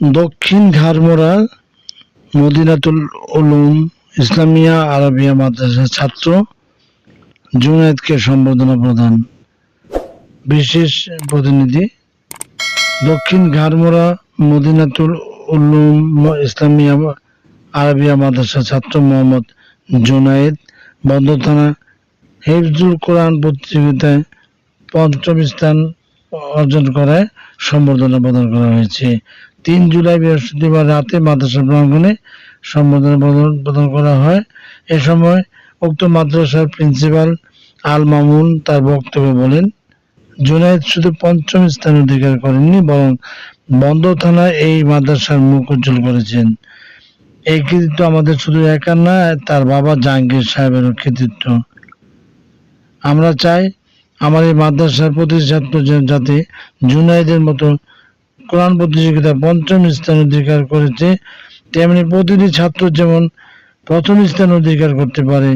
দক্ষিণ ঘাড়মোড়া মদিনাতুল উলুম ইসলামিয়া আরবিয়া মাদ্রাসার ছাত্র জুনায়েদকে সম্বর্ধনা প্রদান। বিশেষ প্রতিনিধি, দক্ষিণ ঘাড়মোড়া মদিনাতুল উলুম ইসলামিয়া আরবিয়া মাদ্রাসার ছাত্র মোহাম্মদ জুনায়েদ বন্দর থানা হিফজুল কোরআন প্রতিযোগিতায় পঞ্চম স্থান অর্জন করায় সম্বর্ধনা প্রদান করা হয়েছে। তিন জুলাই বৃহস্পতিবার রাতে মাদ্রাসা প্রাঙ্গণে সম্বর্ধনা প্রদান করা হয়। এ সময় উক্ত মাদ্রাসার প্রিন্সিপাল আল মামুন তার বক্তব্যে বলেন জুনায়েদ শুধু পঞ্চম স্থান অধিকার করেননি, বরং বন্দর থানায় এই মাদ্রাসার মুখ উজ্জ্বল করেছেন। এই কৃতিত্ব আমাদের শুধু একার না, তার বাবা জাহাঙ্গীর সাহেবেরও কৃতিত্ব। আমরা চাই, আমার এই মাদ্রাসার প্রতি যাতে জুনাইদের মতো কোরআন প্রতিযোগিতা পঞ্চম স্থান অধিকার করেছে তেমনি প্রতিটি ছাত্র যেমন প্রথম স্থান অধিকার করতে পারে,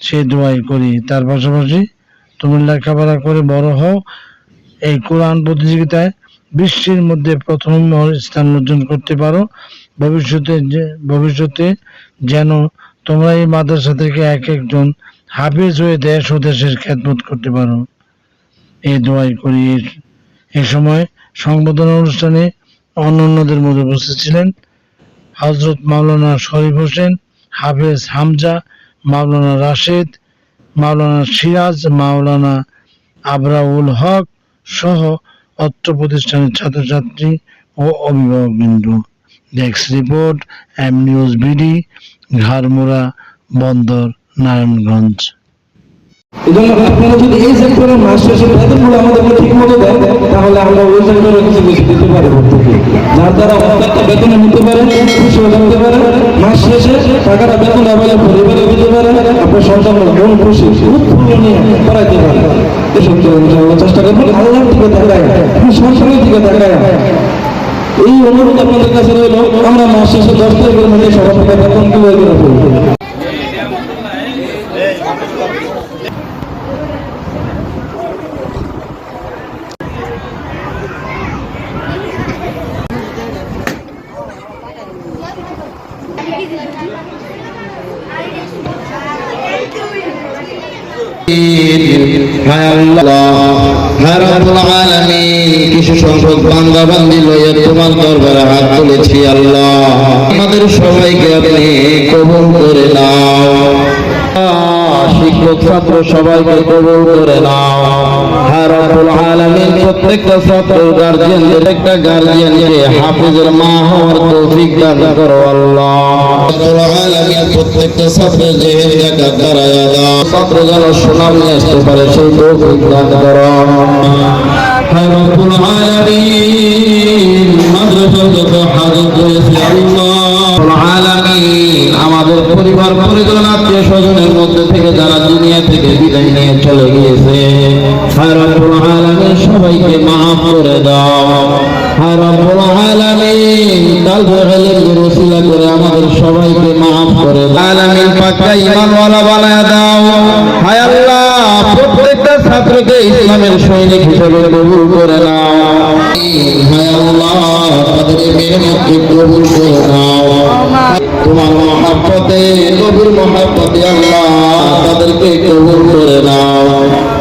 সে দোয়াই করি। তার পাশাপাশি তুমি লেখাপড়া করে বড় হও। এই কোরআন প্রতিযোগিতায় বিশ্বের মধ্যে প্রথম স্থান অর্জন করতে পারো। ভবিষ্যতে ভবিষ্যতে যেন তোমরা এই মাদ্রাসা থেকে এক একজন হাফিজ হয়ে দেশ ও দেশের খ্যাতমত করতে পারো। এই দোয়াই করি। এ সময় সংবর্ধনা অনুষ্ঠানে অন্যান্যদের মধ্যে উপস্থিত ছিলেন হজরত মাওলানা শরীফ হোসেন, হাফেজ হামজা, মাওলানা রাশেদ, মাওলানা সিরাজ, মাওলানা আবরাউল হক সহ অত্র প্রতিষ্ঠানের ছাত্রছাত্রী ও অভিভাবকবৃন্দ। Desk report, M news BD, ঘাড়মোড়া, Bandar, Narayanganj. এজন্য আপনারা যদি এই সেক্টরে মাস শেষে বেতনগুলো আমাদেরকে ঠিক মতো দেন। তাহলে আমরা ওই সেক্টরে কিছু বেশি দিতে থেকে। যার দ্বারা অর্থাৎ বেতনে নিতে পারেন খুশি থাকতে পারেন মাস শেষে টাকাটা বেতন আবার পরিবারে দিতে পারেন আপনার সন্তান মন খুশি, উৎফুল্ল পারেন এসব চেষ্টা করবেন আল্লাহর দিকে তাকায় সন্তানের দিকে তাকায়। এই অনুরোধ আপনাদের কাছে রইল, আমরা মাস শেষে দশ তারিখের মধ্যে সবার বেতন তুলে করে ফেলব হায় আল্লাহ হায় রব্বুল আলামিন কিছু সংখ্যক বান্দা লইয়া তোমার দরবারে আল্লাহ। আমাদের সবাইকে আপনি কবুল করে নাও। শিক্ষক ছাত্র সবাইকে কবুল করে নাও। হায় রব্বুল আলামিন প্রত্যেকটা ছাত্র গার্জিয়ানদের একটা গার্জিয়ানকে হাফিজের মা হওয়ার তৌফিক দান করো আল্লাহ। রব্বুল আলামিন প্রত্যেকটা ছাত্রের জেহেন জাকাত দাঁড়ায়া দাও ছাত্র যেন সুনাম নিয়ে আসতে পারে সেই তৌফিক দান করো। হায় রব্বুল আলামিন মাদ্রাসার যত হাজত রয়েছে আল্লাহ। রব্বুল আলামিন আমাদের পরিবার পরিজন আত্মীয় থেকে যারা দুনিয়া থেকে বিদায় নিয়ে চলে গিয়েছে হায় সবাইকে মাফ করে দাও। হায় করে আমাদের সবাইকে মাফ করে দাও। আলামিন পাক্কা ঈমানওয়ালা বানায় দাও। হায় আল্লাহ প্রত্যেকটা ছাত্রকে ইসলামের সৈনিক হিসেবে কবুল করে নাও। হায় আল্লাহ তাদের মেহনতকে কবুল করে নাও। তোমার মহাপতে নবীর মহাপতে আল্লাহ তাদেরকে কবুল করে নাও।